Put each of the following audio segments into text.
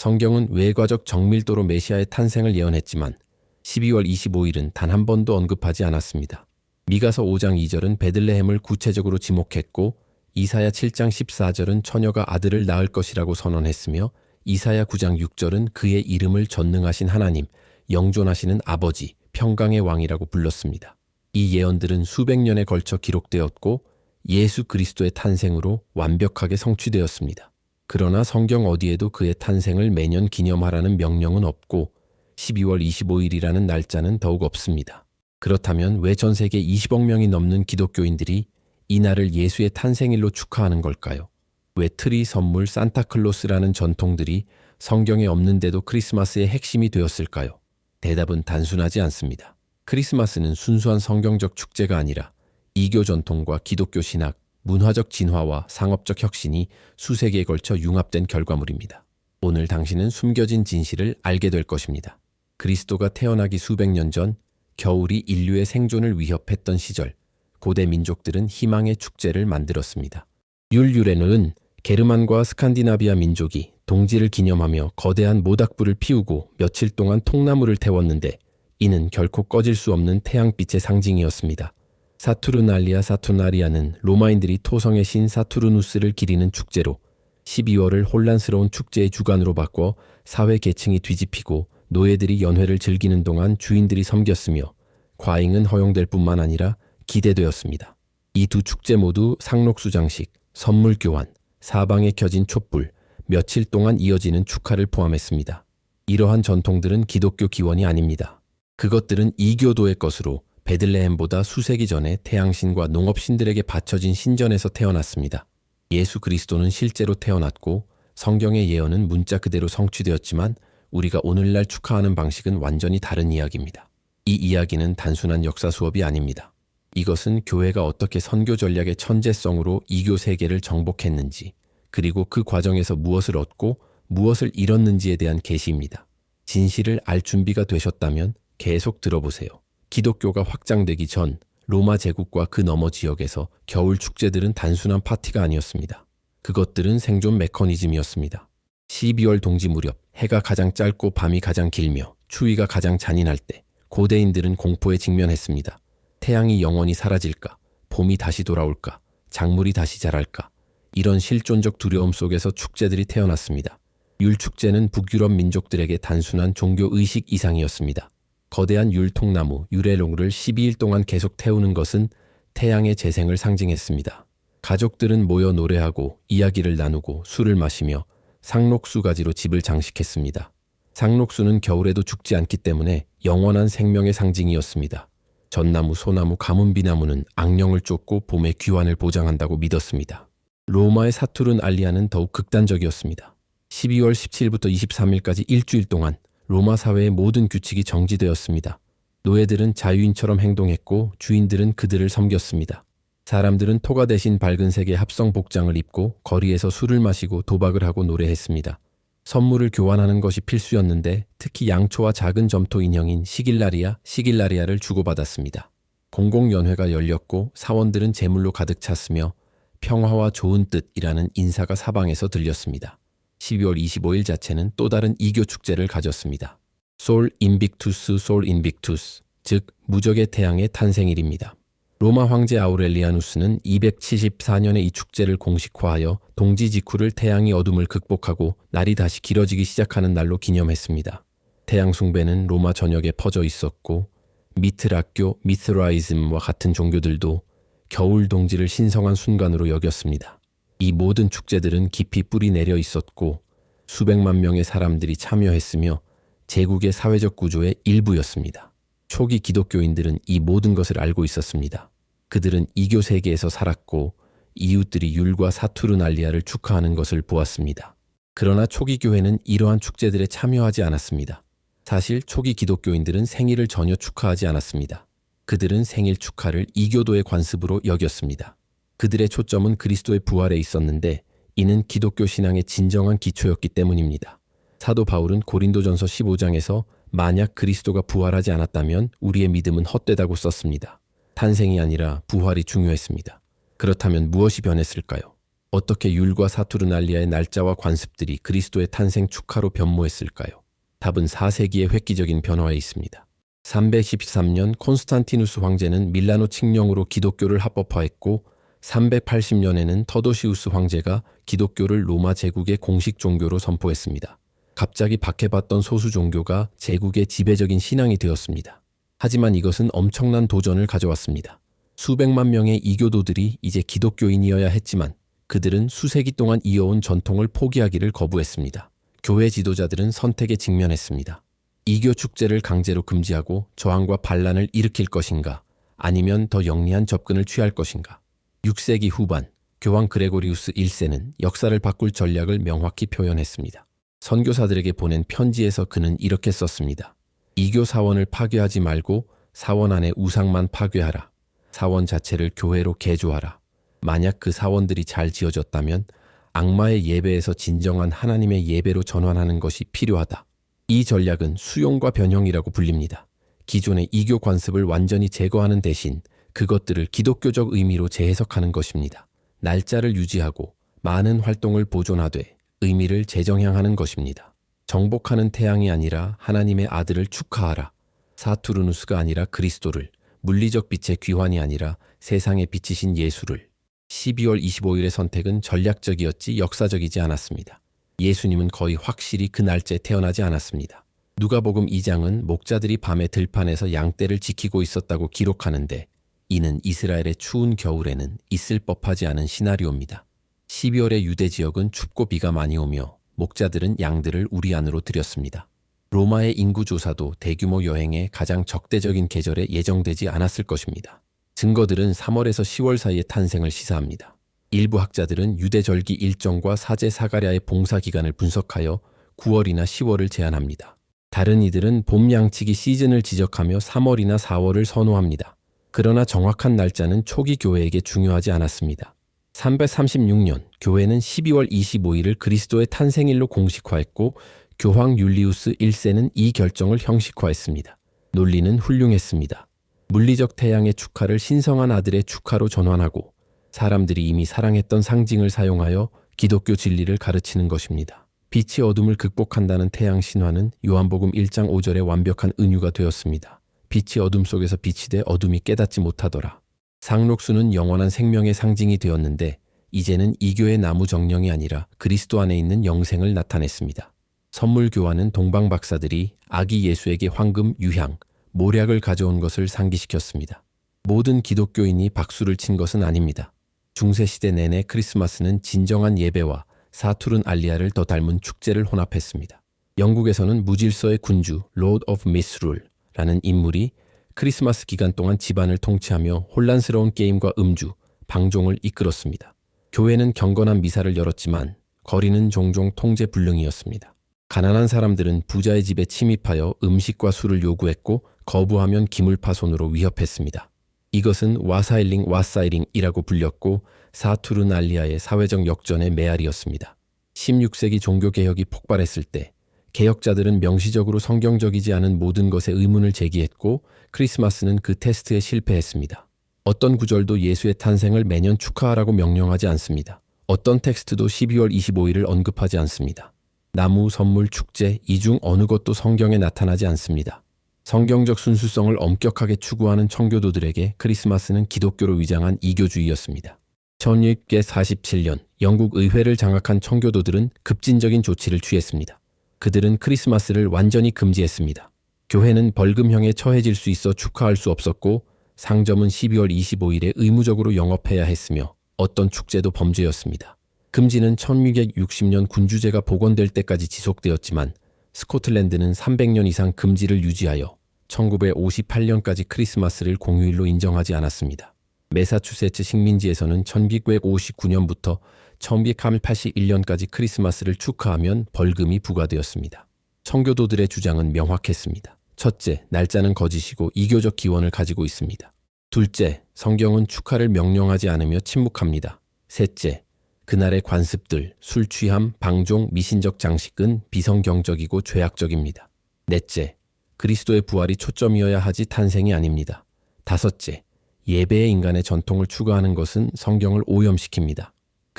성경은 외과적 정밀도로 메시아의 탄생을 예언했지만 12월 25일은 단 한 번도 언급하지 않았습니다. 미가서 5장 2절은 베들레헴을 구체적으로 지목했고 이사야 7장 14절은 처녀가 아들을 낳을 것이라고 선언했으며 이사야 9장 6절은 그의 이름을 전능하신 하나님, 영존하시는 아버지, 평강의 왕이라고 불렀습니다. 이 예언들은 수백 년에 걸쳐 기록되었고 예수 그리스도의 탄생으로 완벽하게 성취되었습니다. 그러나 성경 어디에도 그의 탄생을 매년 기념하라는 명령은 없고 12월 25일이라는 날짜는 더욱 없습니다. 그렇다면 왜 전 세계 20억 명이 넘는 기독교인들이 이 날을 예수의 탄생일로 축하하는 걸까요? 왜 트리 선물 산타클로스라는 전통들이 성경에 없는데도 크리스마스의 핵심이 되었을까요? 대답은 단순하지 않습니다. 크리스마스는 순수한 성경적 축제가 아니라 이교 전통과 기독교 신학, 문화적 진화와 상업적 혁신이 수세기에 걸쳐 융합된 결과물입니다. 오늘 당신은 숨겨진 진실을 알게 될 것입니다. 그리스도가 태어나기 수백 년 전 겨울이 인류의 생존을 위협했던 시절 고대 민족들은 희망의 축제를 만들었습니다. 율유레는 게르만과 스칸디나비아 민족이 동지를 기념하며 거대한 모닥불을 피우고 며칠 동안 통나무를 태웠는데 이는 결코 꺼질 수 없는 태양빛의 상징이었습니다. 사투르날리아 사투나리아는 로마인들이 토성의 신 사투르누스를 기리는 축제로 12월을 혼란스러운 축제의 주간으로 바꿔 사회 계층이 뒤집히고 노예들이 연회를 즐기는 동안 주인들이 섬겼으며 과잉은 허용될 뿐만 아니라 기대되었습니다. 이 두 축제 모두 상록수 장식, 선물 교환, 사방에 켜진 촛불, 며칠 동안 이어지는 축하를 포함했습니다. 이러한 전통들은 기독교 기원이 아닙니다. 그것들은 이교도의 것으로 베들레헴보다 수세기 전에 태양신과 농업신들에게 바쳐진 신전에서 태어났습니다. 예수 그리스도는 실제로 태어났고 성경의 예언은 문자 그대로 성취되었지만 우리가 오늘날 축하하는 방식은 완전히 다른 이야기입니다. 이 이야기는 단순한 역사 수업이 아닙니다. 이것은 교회가 어떻게 선교 전략의 천재성으로 이교 세계를 정복했는지, 그리고 그 과정에서 무엇을 얻고 무엇을 잃었는지에 대한 계시입니다. 진실을 알 준비가 되셨다면 계속 들어보세요. 기독교가 확장되기 전 로마 제국과 그 너머 지역에서 겨울 축제들은 단순한 파티가 아니었습니다. 그것들은 생존 메커니즘이었습니다. 12월 동지 무렵 해가 가장 짧고 밤이 가장 길며 추위가 가장 잔인할 때 고대인들은 공포에 직면했습니다. 태양이 영원히 사라질까? 봄이 다시 돌아올까? 작물이 다시 자랄까? 이런 실존적 두려움 속에서 축제들이 태어났습니다. 율축제는 북유럽 민족들에게 단순한 종교 의식 이상이었습니다. 거대한 율통나무, 유레롱을 12일 동안 계속 태우는 것은 태양의 재생을 상징했습니다. 가족들은 모여 노래하고 이야기를 나누고 술을 마시며 상록수 가지로 집을 장식했습니다. 상록수는 겨울에도 죽지 않기 때문에 영원한 생명의 상징이었습니다. 전나무, 소나무, 가문비나무는 악령을 쫓고 봄의 귀환을 보장한다고 믿었습니다. 로마의 사투른 알리아는 더욱 극단적이었습니다. 12월 17일부터 23일까지 일주일 동안 로마 사회의 모든 규칙이 정지되었습니다. 노예들은 자유인처럼 행동했고 주인들은 그들을 섬겼습니다. 사람들은 토가 대신 밝은 색의 합성 복장을 입고 거리에서 술을 마시고 도박을 하고 노래했습니다. 선물을 교환하는 것이 필수였는데 특히 양초와 작은 점토 인형인 시길라리아, 시길라리아를 주고받았습니다. 공공연회가 열렸고 사원들은 재물로 가득 찼으며 평화와 좋은 뜻이라는 인사가 사방에서 들렸습니다. 12월 25일 자체는 또 다른 이교 축제를 가졌습니다. 솔 인빅투스 솔 인빅투스, 즉 무적의 태양의 탄생일입니다. 로마 황제 아우렐리아누스는 274년에 이 축제를 공식화하여 동지 직후를 태양이 어둠을 극복하고 날이 다시 길어지기 시작하는 날로 기념했습니다. 태양 숭배는 로마 전역에 퍼져 있었고 미트라교, 미트라이즘과 같은 종교들도 겨울 동지를 신성한 순간으로 여겼습니다. 이 모든 축제들은 깊이 뿌리 내려 있었고 수백만 명의 사람들이 참여했으며 제국의 사회적 구조의 일부였습니다. 초기 기독교인들은 이 모든 것을 알고 있었습니다. 그들은 이교 세계에서 살았고 이웃들이 율과 사투르날리아를 축하하는 것을 보았습니다. 그러나 초기 교회는 이러한 축제들에 참여하지 않았습니다. 사실 초기 기독교인들은 생일을 전혀 축하하지 않았습니다. 그들은 생일 축하를 이교도의 관습으로 여겼습니다. 그들의 초점은 그리스도의 부활에 있었는데 이는 기독교 신앙의 진정한 기초였기 때문입니다. 사도 바울은 고린도전서 15장에서 만약 그리스도가 부활하지 않았다면 우리의 믿음은 헛되다고 썼습니다. 탄생이 아니라 부활이 중요했습니다. 그렇다면 무엇이 변했을까요? 어떻게 율과 사투르날리아의 날짜와 관습들이 그리스도의 탄생 축하로 변모했을까요? 답은 4세기의 획기적인 변화에 있습니다. 313년 콘스탄티누스 황제는 밀라노 칙령으로 기독교를 합법화했고 380년에는 터도시우스 황제가 기독교를 로마 제국의 공식 종교로 선포했습니다. 갑자기 박해받던 소수 종교가 제국의 지배적인 신앙이 되었습니다. 하지만 이것은 엄청난 도전을 가져왔습니다. 수백만 명의 이교도들이 이제 기독교인이어야 했지만 그들은 수세기 동안 이어온 전통을 포기하기를 거부했습니다. 교회 지도자들은 선택에 직면했습니다. 이교 축제를 강제로 금지하고 저항과 반란을 일으킬 것인가 아니면 더 영리한 접근을 취할 것인가. 6세기 후반 교황 그레고리우스 1세는 역사를 바꿀 전략을 명확히 표현했습니다. 선교사들에게 보낸 편지에서 그는 이렇게 썼습니다. 이교 사원을 파괴하지 말고 사원 안에 우상만 파괴하라. 사원 자체를 교회로 개조하라. 만약 그 사원들이 잘 지어졌다면 악마의 예배에서 진정한 하나님의 예배로 전환하는 것이 필요하다. 이 전략은 수용과 변형이라고 불립니다. 기존의 이교 관습을 완전히 제거하는 대신 그것들을 기독교적 의미로 재해석하는 것입니다. 날짜를 유지하고 많은 활동을 보존하되 의미를 재정향하는 것입니다. 정복하는 태양이 아니라 하나님의 아들을 축하하라. 사투르누스가 아니라 그리스도를, 물리적 빛의 귀환이 아니라 세상의 빛이신 예수를. 12월 25일의 선택은 전략적이었지 역사적이지 않았습니다. 예수님은 거의 확실히 그 날짜에 태어나지 않았습니다. 누가복음 2장은 목자들이 밤에 들판에서 양떼를 지키고 있었다고 기록하는데 이는 이스라엘의 추운 겨울에는 있을 법하지 않은 시나리오입니다. 12월의 유대 지역은 춥고 비가 많이 오며 목자들은 양들을 우리 안으로 들였습니다. 로마의 인구 조사도 대규모 여행의 가장 적대적인 계절에 예정되지 않았을 것입니다. 증거들은 3월에서 10월 사이의 탄생을 시사합니다. 일부 학자들은 유대 절기 일정과 사제 사가랴의 봉사 기간을 분석하여 9월이나 10월을 제안합니다. 다른 이들은 봄 양치기 시즌을 지적하며 3월이나 4월을 선호합니다. 그러나 정확한 날짜는 초기 교회에게 중요하지 않았습니다. 336년 교회는 12월 25일을 그리스도의 탄생일로 공식화했고 교황 율리우스 1세는 이 결정을 형식화했습니다. 논리는 훌륭했습니다. 물리적 태양의 축하를 신성한 아들의 축하로 전환하고 사람들이 이미 사랑했던 상징을 사용하여 기독교 진리를 가르치는 것입니다. 빛이 어둠을 극복한다는 태양 신화는 요한복음 1장 5절의 완벽한 은유가 되었습니다. 빛이 어둠 속에서 빛이 돼 어둠이 깨닫지 못하더라. 상록수는 영원한 생명의 상징이 되었는데 이제는 이교의 나무 정령이 아니라 그리스도 안에 있는 영생을 나타냈습니다. 선물 교환은 동방 박사들이 아기 예수에게 황금, 유향, 모략을 가져온 것을 상기시켰습니다. 모든 기독교인이 박수를 친 것은 아닙니다. 중세시대 내내 크리스마스는 진정한 예배와 사투른 알리아를 더 닮은 축제를 혼합했습니다. 영국에서는 무질서의 군주 로드 오브 미스룰 라는 인물이 크리스마스 기간 동안 집안을 통치하며 혼란스러운 게임과 음주, 방종을 이끌었습니다. 교회는 경건한 미사를 열었지만 거리는 종종 통제 불능이었습니다. 가난한 사람들은 부자의 집에 침입하여 음식과 술을 요구했고 거부하면 기물 파손으로 위협했습니다. 이것은 와사일링 와사이링이라고 불렸고 사투르날리아의 사회적 역전의 메아리였습니다. 16세기 종교개혁이 폭발했을 때 개혁자들은 명시적으로 성경적이지 않은 모든 것에 의문을 제기했고 크리스마스는 그 테스트에 실패했습니다. 어떤 구절도 예수의 탄생을 매년 축하하라고 명령하지 않습니다. 어떤 텍스트도 12월 25일을 언급하지 않습니다. 나무, 선물, 축제, 이중 어느 것도 성경에 나타나지 않습니다. 성경적 순수성을 엄격하게 추구하는 청교도들에게 크리스마스는 기독교로 위장한 이교주의였습니다. 1647년 영국 의회를 장악한 청교도들은 급진적인 조치를 취했습니다. 그들은 크리스마스를 완전히 금지했습니다. 교회는 벌금형에 처해질 수 있어 축하할 수 없었고 상점은 12월 25일에 의무적으로 영업해야 했으며 어떤 축제도 범죄였습니다. 금지는 1660년 군주제가 복원될 때까지 지속되었지만 스코틀랜드는 300년 이상 금지를 유지하여 1958년까지 크리스마스를 공휴일로 인정하지 않았습니다. 메사추세츠 식민지에서는 1959년부터 1981년까지 크리스마스를 축하하면 벌금이 부과되었습니다. 청교도들의 주장은 명확했습니다. 첫째, 날짜는 거짓이고 이교적 기원을 가지고 있습니다. 둘째, 성경은 축하를 명령하지 않으며 침묵합니다. 셋째, 그날의 관습들, 술 취함, 방종, 미신적 장식은 비성경적이고 죄악적입니다. 넷째, 그리스도의 부활이 초점이어야 하지 탄생이 아닙니다. 다섯째, 예배의 인간의 전통을 추구하는 것은 성경을 오염시킵니다.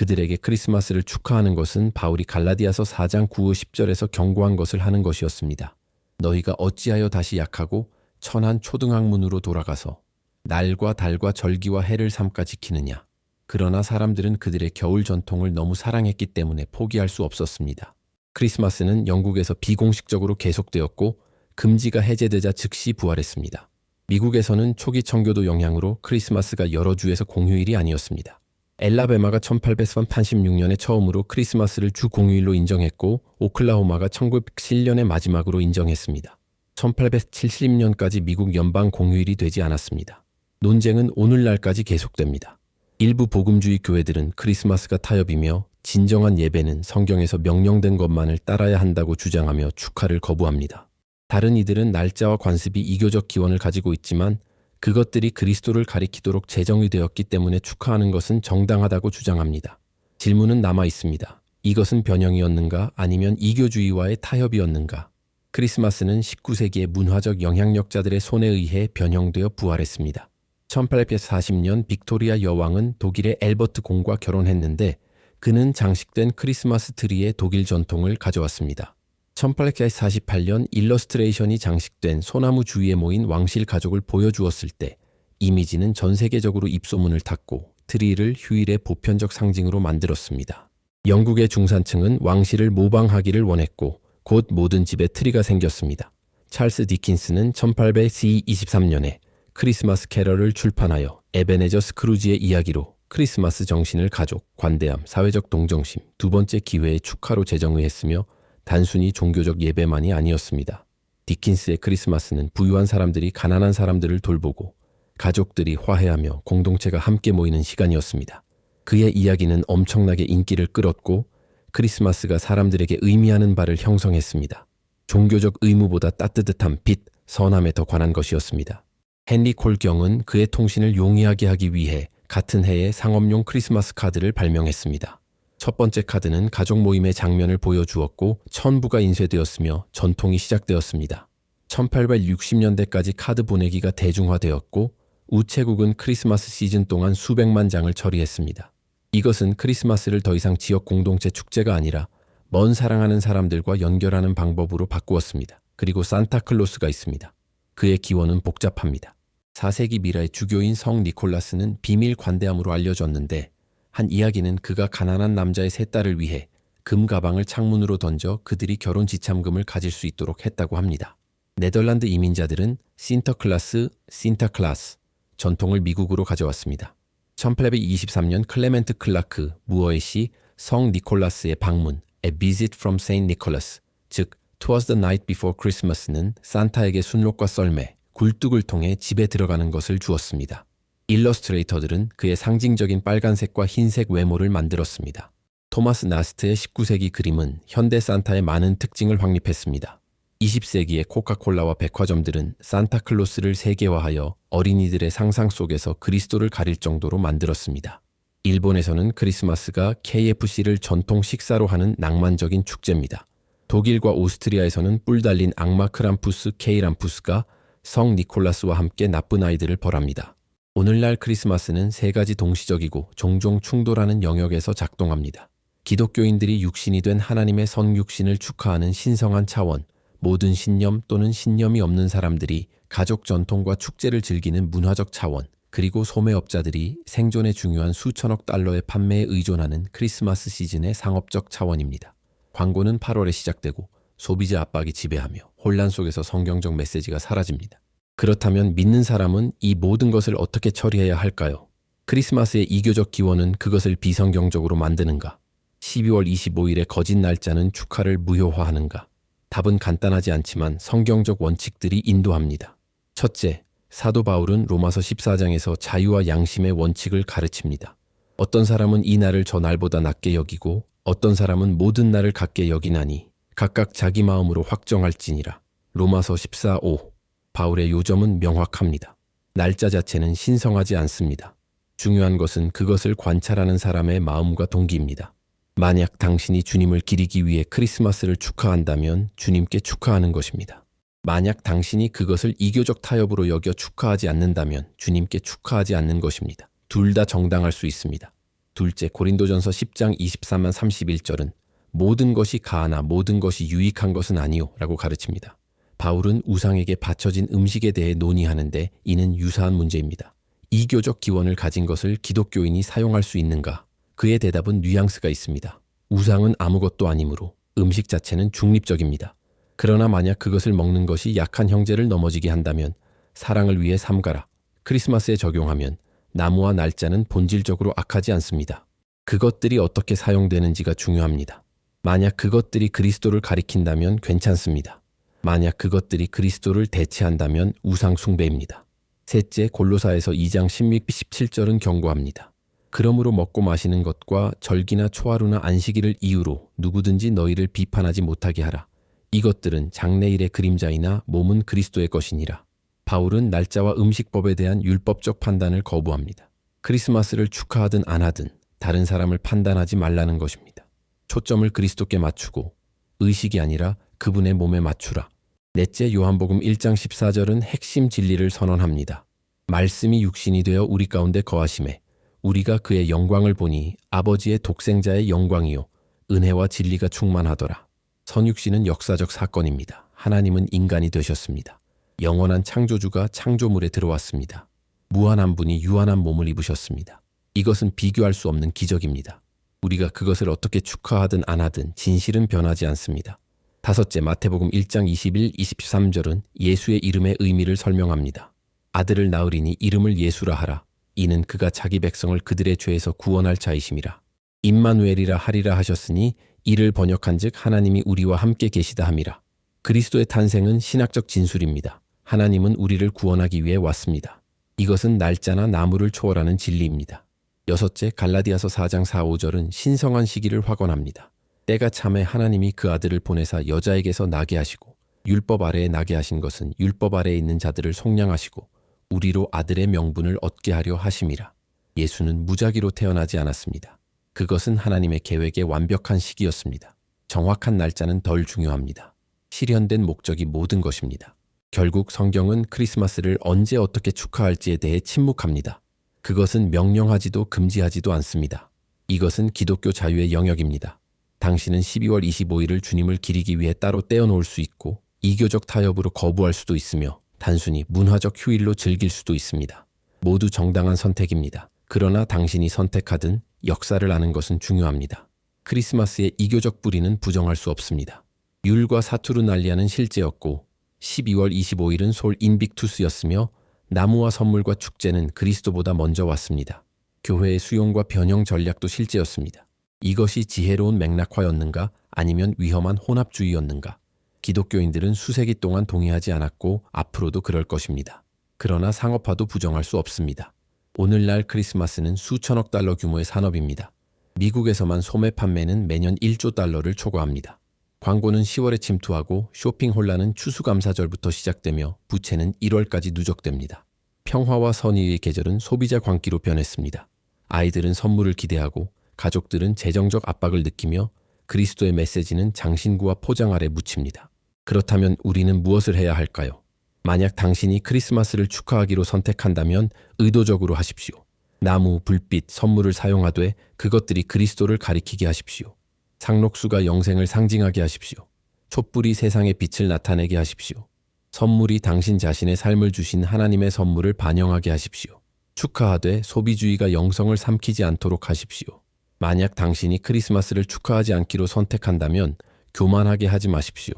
그들에게 크리스마스를 축하하는 것은 바울이 갈라디아서 4장 9, 10절에서 경고한 것을 하는 것이었습니다. 너희가 어찌하여 다시 약하고 천한 초등학문으로 돌아가서 날과 달과 절기와 해를 삼가 지키느냐. 그러나 사람들은 그들의 겨울 전통을 너무 사랑했기 때문에 포기할 수 없었습니다. 크리스마스는 영국에서 비공식적으로 계속되었고 금지가 해제되자 즉시 부활했습니다. 미국에서는 초기 청교도 영향으로 크리스마스가 여러 주에서 공휴일이 아니었습니다. 엘라베마가 1886년에 처음으로 크리스마스를 주 공휴일로 인정했고 오클라호마가 1907년에 마지막으로 인정했습니다. 1870년까지 미국 연방 공휴일이 되지 않았습니다. 논쟁은 오늘날까지 계속됩니다. 일부 복음주의 교회들은 크리스마스가 타협이며 진정한 예배는 성경에서 명령된 것만을 따라야 한다고 주장하며 축하를 거부합니다. 다른 이들은 날짜와 관습이 이교적 기원을 가지고 있지만 그것들이 그리스도를 가리키도록 제정이 되었기 때문에 축하하는 것은 정당하다고 주장합니다. 질문은 남아 있습니다. 이것은 변형이었는가 아니면 이교주의와의 타협이었는가? 크리스마스는 19세기의 문화적 영향력자들의 손에 의해 변형되어 부활했습니다. 1840년 빅토리아 여왕은 독일의 엘버트 공과 결혼했는데 그는 장식된 크리스마스 트리의 독일 전통을 가져왔습니다. 1848년 일러스트레이션이 장식된 소나무 주위에 모인 왕실 가족을 보여주었을 때 이미지는 전 세계적으로 입소문을 탔고 트리를 휴일의 보편적 상징으로 만들었습니다. 영국의 중산층은 왕실을 모방하기를 원했고 곧 모든 집에 트리가 생겼습니다. 찰스 디킨스는 1823년에 크리스마스 캐럴을 출판하여 에베네저 스크루지의 이야기로 크리스마스 정신을 가족, 관대함, 사회적 동정심, 두 번째 기회의 축하로 제정의했으며 단순히 종교적 예배만이 아니었습니다. 디킨스의 크리스마스는 부유한 사람들이 가난한 사람들을 돌보고 가족들이 화해하며 공동체가 함께 모이는 시간이었습니다. 그의 이야기는 엄청나게 인기를 끌었고 크리스마스가 사람들에게 의미하는 바를 형성했습니다. 종교적 의무보다 따뜻한 빛, 선함에 더 관한 것이었습니다. 헨리 콜경은 그의 통신을 용이하게 하기 위해 같은 해에 상업용 크리스마스 카드를 발명했습니다. 첫 번째 카드는 가족 모임의 장면을 보여주었고 천부가 인쇄되었으며 전통이 시작되었습니다. 1860년대까지 카드 보내기가 대중화되었고 우체국은 크리스마스 시즌 동안 수백만 장을 처리했습니다. 이것은 크리스마스를 더 이상 지역 공동체 축제가 아니라 먼 사랑하는 사람들과 연결하는 방법으로 바꾸었습니다. 그리고 산타클로스가 있습니다. 그의 기원은 복잡합니다. 4세기 미라의 주교인 성 니콜라스는 비밀 관대함으로 알려졌는데 한 이야기는 그가 가난한 남자의 세 딸을 위해 금 가방을 창문으로 던져 그들이 결혼 지참금을 가질 수 있도록 했다고 합니다. 네덜란드 이민자들은 신터클라스, 신타클라스 전통을 미국으로 가져왔습니다. 1823년 클레멘트 클라크 무어의 시 성 니콜라스의 방문 A Visit from Saint Nicholas 즉 Twas the Night Before Christmas는 산타에게 순록과 썰매, 굴뚝을 통해 집에 들어가는 것을 주었습니다. 일러스트레이터들은 그의 상징적인 빨간색과 흰색 외모를 만들었습니다. 토마스 나스트의 19세기 그림은 현대 산타의 많은 특징을 확립했습니다. 20세기의 코카콜라와 백화점들은 산타클로스를 세계화하여 어린이들의 상상 속에서 그리스도를 가릴 정도로 만들었습니다. 일본에서는 크리스마스가 KFC를 전통 식사로 하는 낭만적인 축제입니다. 독일과 오스트리아에서는 뿔 달린 악마 크람푸스 케이람푸스가 성 니콜라스와 함께 나쁜 아이들을 벌합니다. 오늘날 크리스마스는 세 가지 동시적이고 종종 충돌하는 영역에서 작동합니다. 기독교인들이 육신이 된 하나님의 성육신을 축하하는 신성한 차원, 모든 신념 또는 신념이 없는 사람들이 가족 전통과 축제를 즐기는 문화적 차원, 그리고 소매업자들이 생존에 중요한 수천억 달러의 판매에 의존하는 크리스마스 시즌의 상업적 차원입니다. 광고는 8월에 시작되고 소비자 압박이 지배하며 혼란 속에서 성경적 메시지가 사라집니다. 그렇다면 믿는 사람은 이 모든 것을 어떻게 처리해야 할까요? 크리스마스의 이교적 기원은 그것을 비성경적으로 만드는가? 12월 25일의 거짓 날짜는 축하를 무효화하는가? 답은 간단하지 않지만 성경적 원칙들이 인도합니다. 첫째, 사도 바울은 로마서 14장에서 자유와 양심의 원칙을 가르칩니다. 어떤 사람은 이 날을 저 날보다 낮게 여기고 어떤 사람은 모든 날을 같게 여기나니 각각 자기 마음으로 확정할지니라. 로마서 14오 바울의 요점은 명확합니다. 날짜 자체는 신성하지 않습니다. 중요한 것은 그것을 관찰하는 사람의 마음과 동기입니다. 만약 당신이 주님을 기리기 위해 크리스마스를 축하한다면 주님께 축하하는 것입니다. 만약 당신이 그것을 이교적 타협으로 여겨 축하하지 않는다면 주님께 축하하지 않는 것입니다. 둘 다 정당할 수 있습니다. 둘째 고린도전서 10장 23만 31절은 모든 것이 가하나 모든 것이 유익한 것은 아니요 라고 가르칩니다. 바울은 우상에게 바쳐진 음식에 대해 논의하는데 이는 유사한 문제입니다. 이교적 기원을 가진 것을 기독교인이 사용할 수 있는가? 그의 대답은 뉘앙스가 있습니다. 우상은 아무것도 아니므로 음식 자체는 중립적입니다. 그러나 만약 그것을 먹는 것이 약한 형제를 넘어지게 한다면 사랑을 위해 삼가라. 크리스마스에 적용하면 나무와 날짜는 본질적으로 악하지 않습니다. 그것들이 어떻게 사용되는지가 중요합니다. 만약 그것들이 그리스도를 가리킨다면 괜찮습니다. 만약 그것들이 그리스도를 대체한다면 우상 숭배입니다. 셋째 골로사에서 2장 16, 17절은 경고합니다. 그러므로 먹고 마시는 것과 절기나 초하루나 안식일을 이유로 누구든지 너희를 비판하지 못하게 하라. 이것들은 장래일의 그림자이나 몸은 그리스도의 것이니라. 바울은 날짜와 음식법에 대한 율법적 판단을 거부합니다. 크리스마스를 축하하든 안 하든 다른 사람을 판단하지 말라는 것입니다. 초점을 그리스도께 맞추고 의식이 아니라 그분의 몸에 맞추라. 넷째 요한복음 1장 14절은 핵심 진리를 선언합니다. 말씀이 육신이 되어 우리 가운데 거하심에 우리가 그의 영광을 보니 아버지의 독생자의 영광이요 은혜와 진리가 충만하더라. 선육신은 역사적 사건입니다. 하나님은 인간이 되셨습니다. 영원한 창조주가 창조물에 들어왔습니다. 무한한 분이 유한한 몸을 입으셨습니다. 이것은 비교할 수 없는 기적입니다. 우리가 그것을 어떻게 축하하든 안 하든 진실은 변하지 않습니다. 다섯째 마태복음 1장 21, 23절은 예수의 이름의 의미를 설명합니다. 아들을 낳으리니 이름을 예수라 하라. 이는 그가 자기 백성을 그들의 죄에서 구원할 자이심이라. 임마누엘이라 하리라 하셨으니 이를 번역한즉 하나님이 우리와 함께 계시다 함이라. 그리스도의 탄생은 신학적 진술입니다. 하나님은 우리를 구원하기 위해 왔습니다. 이것은 날짜나 나무를 초월하는 진리입니다. 여섯째 갈라디아서 4장 4, 5절은 신성한 시기를 확언합니다. 때가 참에 하나님이 그 아들을 보내사 여자에게서 나게 하시고 율법 아래에 나게 하신 것은 율법 아래에 있는 자들을 속량하시고 우리로 아들의 명분을 얻게 하려 하심이라. 예수는 무작위로 태어나지 않았습니다. 그것은 하나님의 계획의 완벽한 시기였습니다. 정확한 날짜는 덜 중요합니다. 실현된 목적이 모든 것입니다. 결국 성경은 크리스마스를 언제 어떻게 축하할지에 대해 침묵합니다. 그것은 명령하지도 금지하지도 않습니다. 이것은 기독교 자유의 영역입니다. 당신은 12월 25일을 주님을 기리기 위해 따로 떼어놓을 수 있고 이교적 타협으로 거부할 수도 있으며 단순히 문화적 휴일로 즐길 수도 있습니다. 모두 정당한 선택입니다. 그러나 당신이 선택하든 역사를 아는 것은 중요합니다. 크리스마스의 이교적 뿌리는 부정할 수 없습니다. 율과 사투르날리아는 실제였고 12월 25일은 솔 인빅투스였으며 나무와 선물과 축제는 그리스도보다 먼저 왔습니다. 교회의 수용과 변형 전략도 실제였습니다. 이것이 지혜로운 맥락화였는가 아니면 위험한 혼합주의였는가? 기독교인들은 수세기 동안 동의하지 않았고 앞으로도 그럴 것입니다. 그러나 상업화도 부정할 수 없습니다. 오늘날 크리스마스는 수천억 달러 규모의 산업입니다. 미국에서만 소매 판매는 매년 1조 달러를 초과합니다. 광고는 10월에 침투하고 쇼핑 혼란은 추수감사절부터 시작되며 부채는 1월까지 누적됩니다. 평화와 선의의 계절은 소비자 광기로 변했습니다. 아이들은 선물을 기대하고 가족들은 재정적 압박을 느끼며 그리스도의 메시지는 장신구와 포장 아래 묻힙니다. 그렇다면 우리는 무엇을 해야 할까요? 만약 당신이 크리스마스를 축하하기로 선택한다면 의도적으로 하십시오. 나무, 불빛, 선물을 사용하되 그것들이 그리스도를 가리키게 하십시오. 상록수가 영생을 상징하게 하십시오. 촛불이 세상의 빛을 나타내게 하십시오. 선물이 당신 자신의 삶을 주신 하나님의 선물을 반영하게 하십시오. 축하하되 소비주의가 영성을 삼키지 않도록 하십시오. 만약 당신이 크리스마스를 축하하지 않기로 선택한다면 교만하게 하지 마십시오.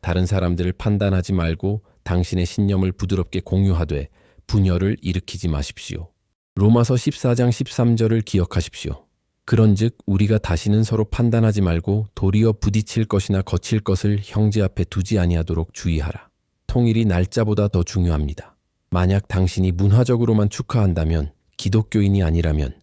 다른 사람들을 판단하지 말고 당신의 신념을 부드럽게 공유하되 분열을 일으키지 마십시오. 로마서 14장 13절을 기억하십시오. 그런즉 우리가 다시는 서로 판단하지 말고 도리어 부딪힐 것이나 거칠 것을 형제 앞에 두지 아니하도록 주의하라. 통일이 날짜보다 더 중요합니다. 만약 당신이 문화적으로만 축하한다면 기독교인이 아니라면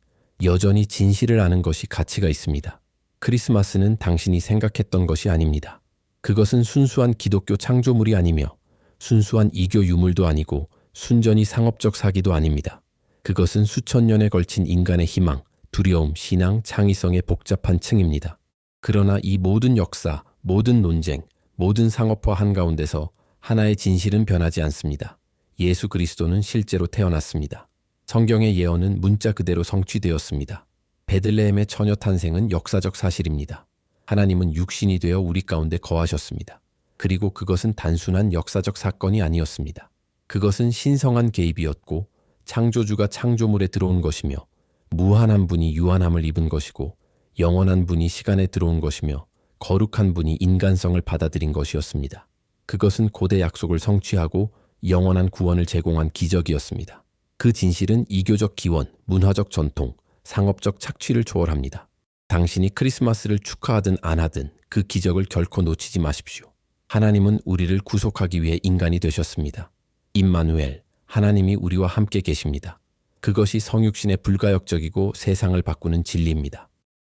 여전히 진실을 아는 것이 가치가 있습니다. 크리스마스는 당신이 생각했던 것이 아닙니다. 그것은 순수한 기독교 창조물이 아니며 순수한 이교 유물도 아니고 순전히 상업적 사기도 아닙니다. 그것은 수천 년에 걸친 인간의 희망, 두려움, 신앙, 창의성의 복잡한 층입니다. 그러나 이 모든 역사, 모든 논쟁, 모든 상업화 한가운데서 하나의 진실은 변하지 않습니다. 예수 그리스도는 실제로 태어났습니다. 성경의 예언은 문자 그대로 성취되었습니다. 베들레헴의 처녀 탄생은 역사적 사실입니다. 하나님은 육신이 되어 우리 가운데 거하셨습니다. 그리고 그것은 단순한 역사적 사건이 아니었습니다. 그것은 신성한 개입이었고 창조주가 창조물에 들어온 것이며 무한한 분이 유한함을 입은 것이고 영원한 분이 시간에 들어온 것이며 거룩한 분이 인간성을 받아들인 것이었습니다. 그것은 고대 약속을 성취하고 영원한 구원을 제공한 기적이었습니다. 그 진실은 이교적 기원, 문화적 전통, 상업적 착취를 초월합니다. 당신이 크리스마스를 축하하든 안 하든 그 기적을 결코 놓치지 마십시오. 하나님은 우리를 구속하기 위해 인간이 되셨습니다. 임마누엘, 하나님이 우리와 함께 계십니다. 그것이 성육신의 불가역적이고 세상을 바꾸는 진리입니다.